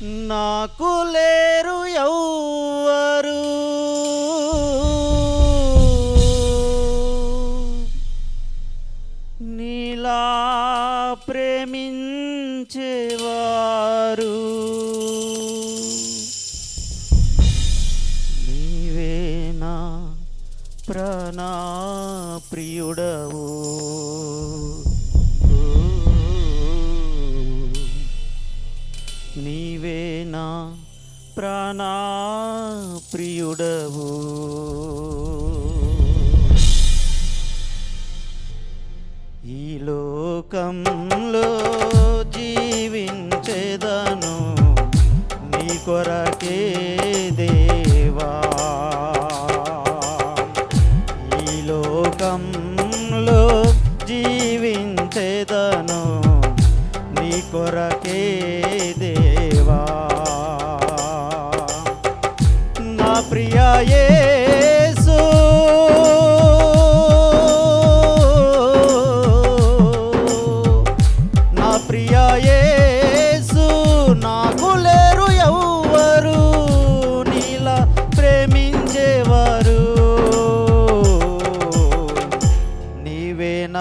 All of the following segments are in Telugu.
నాకు లేరు ఎవ్వరు ప్రియుడవు. ఈ లోకంలో జీవించేదను నీ కొరకే దేవా. ఈ లోకంలో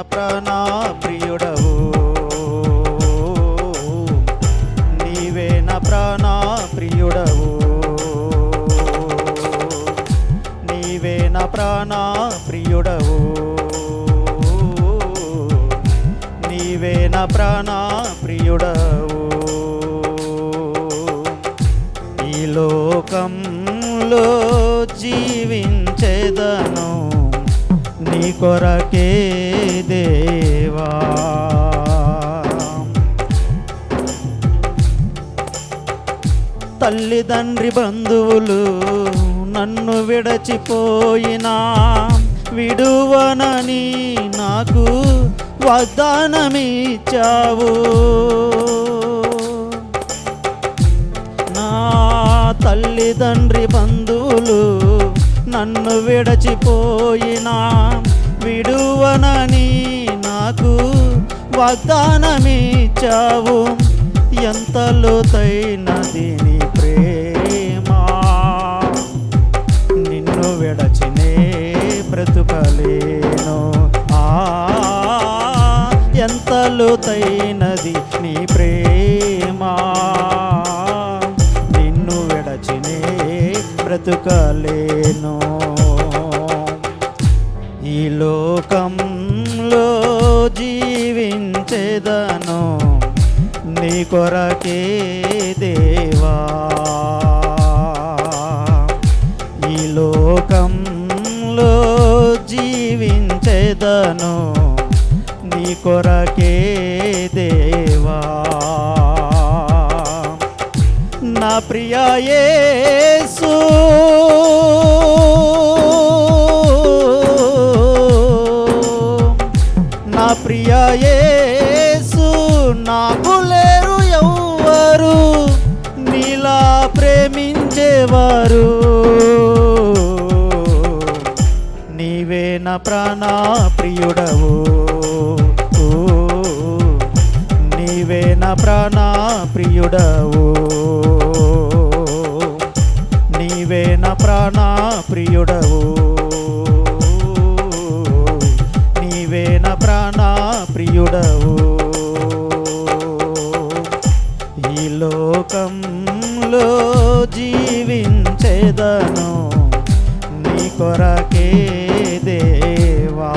ప్రాణ ప్రియుడవు నీవే నా ప్రాణ ప్రియుడవు నీవే నా ప్రాణ ప్రియుడవు నీవే నా ప్రాణ ప్రియుడవు ఈ లోకంలో జీవించేదను. కొరకే దేవా. తల్లిదండ్రి బంధువులు నన్ను విడచిపోయినా విడువనని నాకు వాగ్దానమిచ్చావు. నా తల్లిదండ్రి బంధువులు నన్ను విడచిపోయినా విడువనని నాకు వాగ్దానమిచ్చావు. ఎంత లోతైనది నీ ప్రేమ. నిన్ను విడచినే బ్రతుకలేను. ఆ ఎంత లోతైనది నీ ప్రేమ. నిన్ను విడచినే బ్రతుకలేను. ఈ లోకంలో జీవించేదను నీ కొరకే దేవా. ఈ లోకంలో జీవించేదను నీ కొరకే దేవా. నా ప్రియ యేసు ప్రియ యేసు నాకు లేరు ఎవ్వరు నీలా ప్రేమించేవారు. నీవే నా ప్రాణ ప్రియుడవు నీవే నా ప్రాణ ప్రియుడవు నీవే నా ప్రాణ ప్రియుడవు లోకంలో జీవించేదను నీ కొరకే దేవా.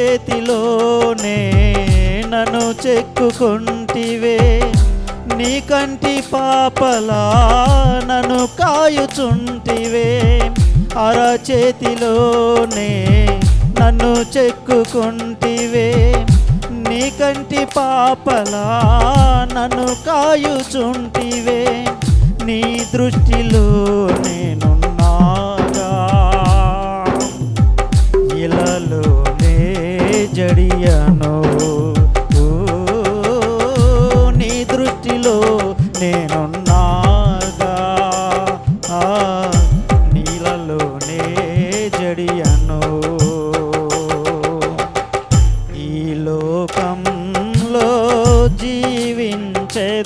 అరచేతిలోనే నన్ను చెక్కుకుంటివే నీ కంటి పాపలా నన్ను కాయుచుంటివే. అరచేతిలోనే నన్ను చెక్కుకుంటివే. నీ కంటి పాపలా నన్ను కాయుచుంటివే. నీ దృష్టిలో నేనున్నాగా. ఇలలోనే జడియను. నీ దృష్టిలో నేను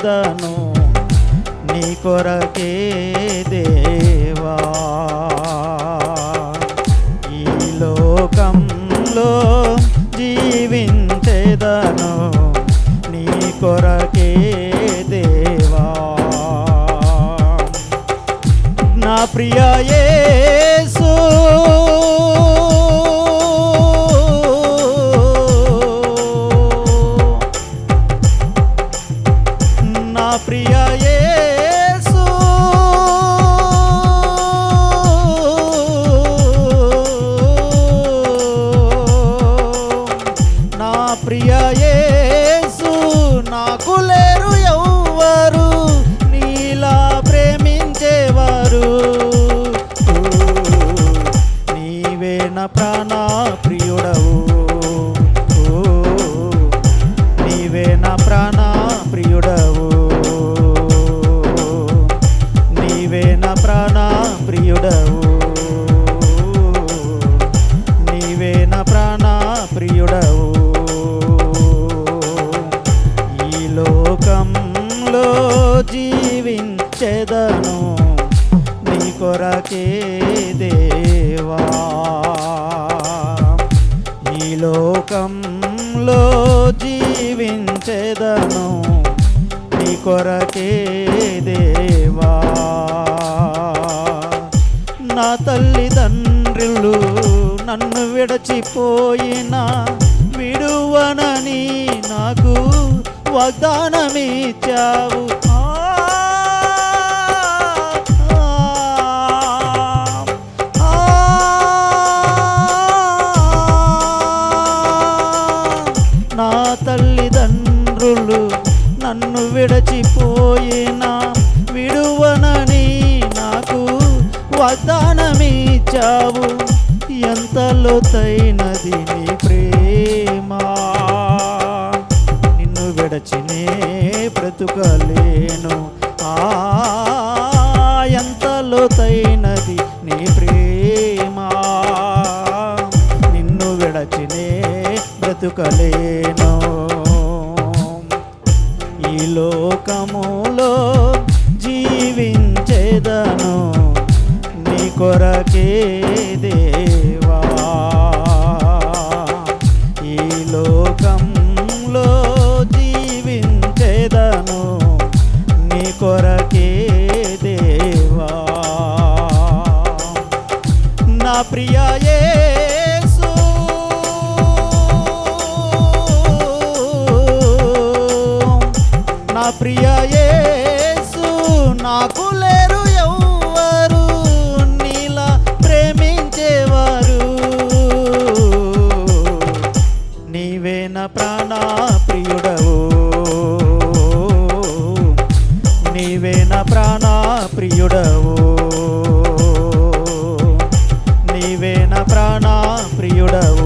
జీవించేదను నీ కొరకే దేవా. ఈ లోకంలో జీవించేదను నీ కొరకే దేవా. నా ప్రియయే ప్రాణ లోకంలో జీవించెదను. నీ కొరకే దేవా. నా తల్లిదండ్రులు నన్ను విడచిపోయిన విడువనని నాకు వాగ్దానమిచ్చావు. విడచిపోయినా? విడువనని నాకు వాగ్దానమిచ్చావు. ఎంత లోతైనది నీ ప్రేమ. నిన్ను విడచినే బ్రతుకలేను. ఆ ఎంత లోతైనది నీ ప్రేమ. నిన్ను విడచినే బ్రతుకలేను. లోకములో జీవించేదను. నీ కొరకే ప్రియుడవు.